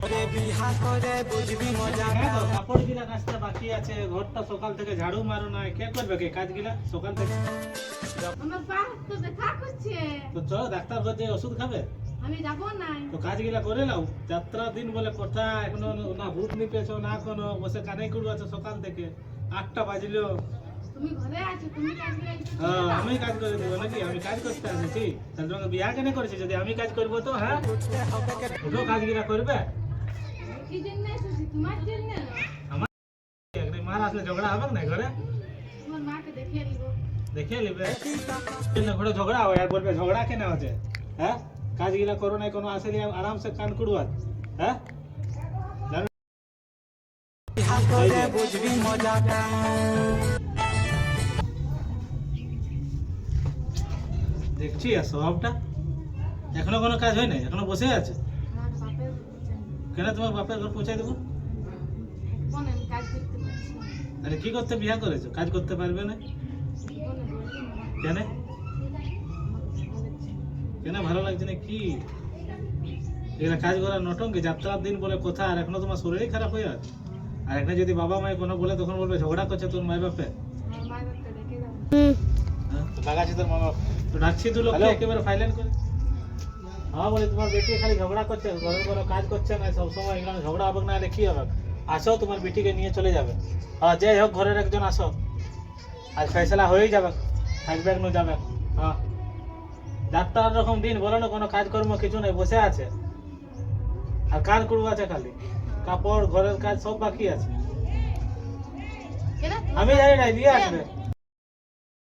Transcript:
তো, কাপড় গিলা কাজটা বাকি আছে ঘরটা সকাল থেকে ঝাড়ু মারো না কে করবে কে? কাজ গিলা সকাল থেকে। আমার পা তো ব্যথা করছে। তো চলো ডাক্তার ওষুধ খাবে? আমি যাব তো কাজ গিলা করে নাও। যাত্রা দিন বলে কথা এখনও না ভূত নিপেছো না কোনো বসে কানে কুড়ু আছে সকাল থেকে। আটটা বাজলো। তুমি ঘরে আছো তুমি কাজ করে হ্যাঁ আমি কাজ করে দেবো নাকি? আমি কাজ করতে আসেছি। তাহলে তোমাকে বিয়া কেন করেছি? যদি আমি কাজ করব তো হ্যাঁ? কাজ গিলা করবে। কি আর হ্যাঁ? হ্যাঁ? দেখছি স্বভাবটা। এখনও কোনো কাজ হয় নাই? এখনও বসে আছে? কেন তোমার বাপের ঘর পৌঁছাই দেবো। আরে কি করতে বিয়া করেছ? কাজ করতে পারবে না? কেন? কেন ভালো লাগছে না? কি? এখানে কাজ করার নটঙ্কি যাত্রার দিন বলে কথা আর এখনও তোমার শরীরই খারাপ হয়ে আছে। আর এখানে যদি বাবা মায় কোনো বলে তখন বলবে ঝগড়া করছে তোর মায় বাপে? হ্যাঁ? তো লাগাচ্ছি তোর মা বাপ। তো ডাকছি দু লোককে একেবারে ফাইলেন করে। হ্যাঁ বলে তোমার বেটি খালি ঝগড়া করছে ঘরের কোনো কাজ করছে না সবসময় এখানে ঝগড়া হবে না কি হবে। আসো তোমার বেটিকে নিয়ে চলে যাবে। হ্যাঁ যাই হোক ঘরের একজন আসো। আজ ফেসলা হয়েই যাবে থাকবে না যাবে হ্যাঁ। ডাক্তার রকম দিন বলো না কোনো কাজকর্ম কিছু নেই বসে আছে। আর কাজ করব আছে খালি? কাপড় ঘরের কাজ সব বাকি আছে। আমি জানি না দিয়ে আসবে।